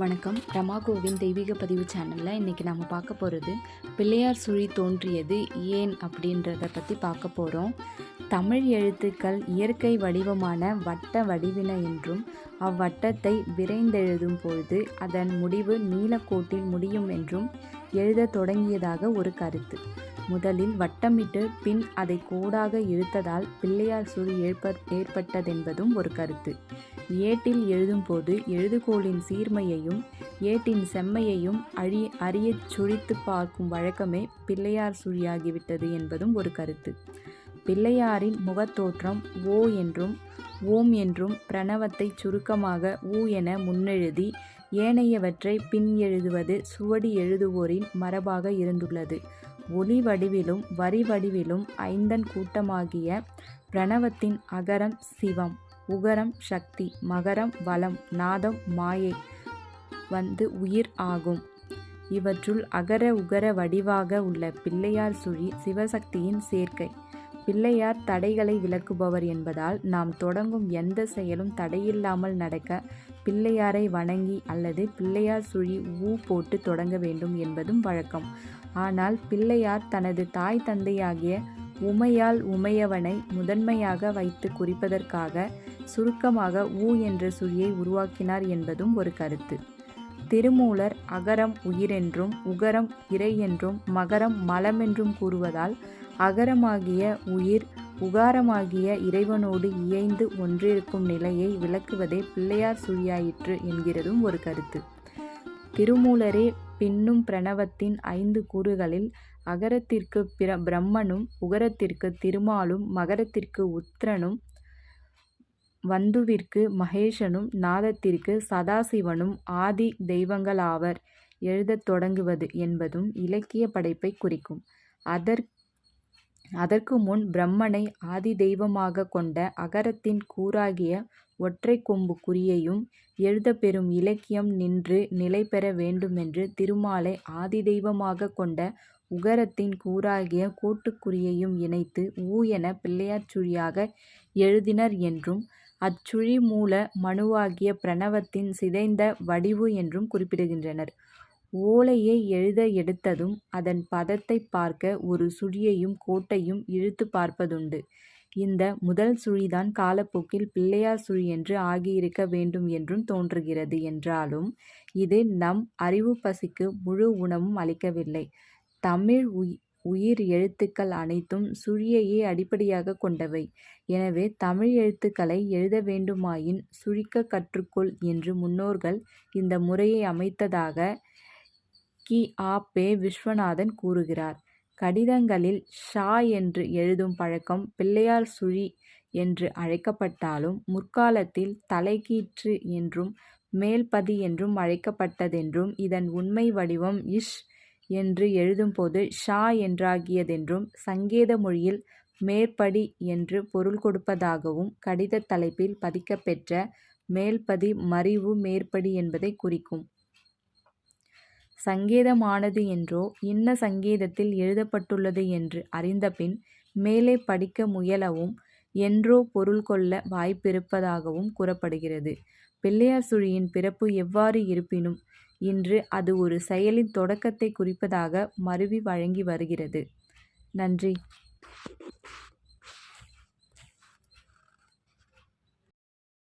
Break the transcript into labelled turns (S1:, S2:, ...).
S1: வணக்கம். ரமா கோவிந்த் தெய்வீக பதிவு சேனலில் இன்றைக்கி நம்ம பார்க்க போகிறது பிள்ளையார் சுழி தோன்றியது ஏன் அப்படின்றத பற்றி பார்க்க போகிறோம் தமிழ் எழுத்துக்கள் இயற்கை வடிவமான வட்ட வடிவின என்றும் அவ்வட்டத்தை விரைந்தெழுதும் பொழுது அதன் முடிவு நீலக்கோட்டில் முடியும் என்றும் எழுதத் தொடங்கியதாக ஒரு கருத்து. முதலில் வட்டமிட்டு பின் அதை கோடாக இழுத்ததால் பிள்ளையார் சுழி ஏற்ப ஏற்பட்டதென்பதும் ஒரு கருத்து. ஏட்டில் எழுதும்போது எழுதுகோளின் சீர்மையையும் ஏட்டின் செம்மையையும் அழி அறியச் சுழித்து பார்க்கும் வழக்கமே பிள்ளையார் சுழியாகிவிட்டது என்பதும் ஒரு கருத்து. பிள்ளையாரின் முகத்தோற்றம் ஓ என்றும் ஓம் என்றும் பிரணவத்தை சுருக்கமாக ஊ என முன்னெழுதி ஏனையவற்றை பின் எழுதுவது சுவடி எழுதுவோரின் மரபாக இருந்துள்ளது. ஒளி வடிவிலும் வரி வடிவிலும் ஐந்தன் கூட்டமாகிய பிரணவத்தின் அகரம் சிவம் உகரம் சக்தி மகரம் வளம் நாதம் மாயை வந்து உயிர் ஆகும். இவற்றுள் அகர உகர வடிவாக உள்ள பிள்ளையார் சுழி சிவசக்தியின் சேர்க்கை. பிள்ளையார் தடைகளை விளக்குபவர் என்பதால் நாம் தொடங்கும் எந்த செயலும் தடையில்லாமல் நடக்க பிள்ளையாரை வணங்கி அல்லது பிள்ளையார் சுழி ஊ போட்டு தொடங்க வேண்டும் என்பதும் வழக்கம். ஆனால் பிள்ளையார் தனது தாய் தந்தையாகிய உமையால் உமையவனை முதன்மையாக வைத்து குறிப்பதற்காக சுருக்கமாக ஊ என்ற சுழியை உருவாக்கினார் என்பதும் ஒரு கருத்து. திருமூலர் அகரம் உயிரென்றும் உகரம் இறை என்றும் மகரம் மலமென்றும் கூறுவதால் அகரமாகிய உயிர் உகாரமாகிய இறைவனோடு இயைந்து ஒன்றிருக்கும் நிலையை விளக்குவதே பிள்ளையார் சுழியாயிற்று என்கிறதும் ஒரு கருத்து. திருமூலரே பின்னும் பிரணவத்தின் ஐந்து கூறுகளில் அகரத்திற்கு பிர பிரம்மனும் உகரத்திற்கு திருமாலும் மகரத்திற்கு உத்திரனும் வந்துவிற்கு மகேஷனும் நாதத்திற்கு சதாசிவனும் ஆதி தெய்வங்களாவர் எழுதத் தொடங்குவது என்பதும் இலக்கிய படைப்பை குறிக்கும். அதற் அதற்கு முன் பிரம்மனை ஆதி தெய்வமாக கொண்ட அகரத்தின் கூறாகிய ஒற்றை கொம்பு குறியையும் எழுதப்பெறும் இலக்கியம் நின்று நிலை பெற வேண்டுமென்று திருமாலை ஆதி தெய்வமாக கொண்ட உகரத்தின் கூறாகிய கோட்டுக்குறியையும் இணைத்து ஊ என பிள்ளையார் சுழியாக எழுதினர் என்றும் அச்சுழி மூல மனுவாகிய பிரணவத்தின் சிதைந்த வடிவு என்றும் குறிப்பிடுகின்றனர். ஓலையை எழுத எடுத்ததும் அதன் பதத்தைப் பார்க்க ஒரு சுழியையும் கோட்டையும் இழுத்துப் பார்ப்பதுண்டு. இந்த முதல் சுழிதான் காலப்போக்கில் பிள்ளையார் சுழி என்று ஆகியிருக்க வேண்டும் என்றும் தோன்றுகிறது என்றாலும் இது நம் அறிவுப் பசிக்கு முழு உணவும் அளிக்கவில்லை. தமிழ் உயிர் எழுத்துக்கள் அனைத்தும் சுழியையே அடிப்படையாகக் கொண்டவை. எனவே தமிழ் எழுத்துக்களை எழுத வேண்டுமாயின் சுழிக்கக் கற்றுக்கொள் என்று முன்னோர்கள் இந்த முறையை அமைத்ததாக கி. ஆ. பெ. விஸ்வநாதன் கூறுகிறார். கடிதங்களில் ஷா என்று எழுதும் பழக்கம் பிள்ளையார் சுழி என்று அழைக்கப்பட்டாலும் முற்காலத்தில் தலைக்கீற்று என்றும் மேல்பதி என்றும் அழைக்கப்பட்டதென்றும் இதன் உண்மை வடிவம் இஷ் என்று எழுதும்போது ஷா என்றாகியதென்றும் சங்கேத மொழியில் மேற்படி என்று பொருள் கொடுப்பதாகவும் கடிதத் தலைப்பில் பதிக்கப்பெற்ற மேல்பதி மறிவு மேற்படி என்பதை குறிக்கும். சங்கேதமானது என்றோ இன்ன சங்கேதத்தில் எழுதப்பட்டுள்ளது என்று அறிந்தபின் மேலே படிக்க முயலவும் என்றோ பொருள் கொள்ள வாய்ப்பிருப்பதாகவும் கூறப்படுகிறது. பிள்ளையார் சுழியின் பிறப்பு எவ்வாறு இருப்பினும் இன்று அது ஒரு செயலின் தொடக்கத்தை குறிப்பதாக மருவி வழங்கி வருகிறது. நன்றி.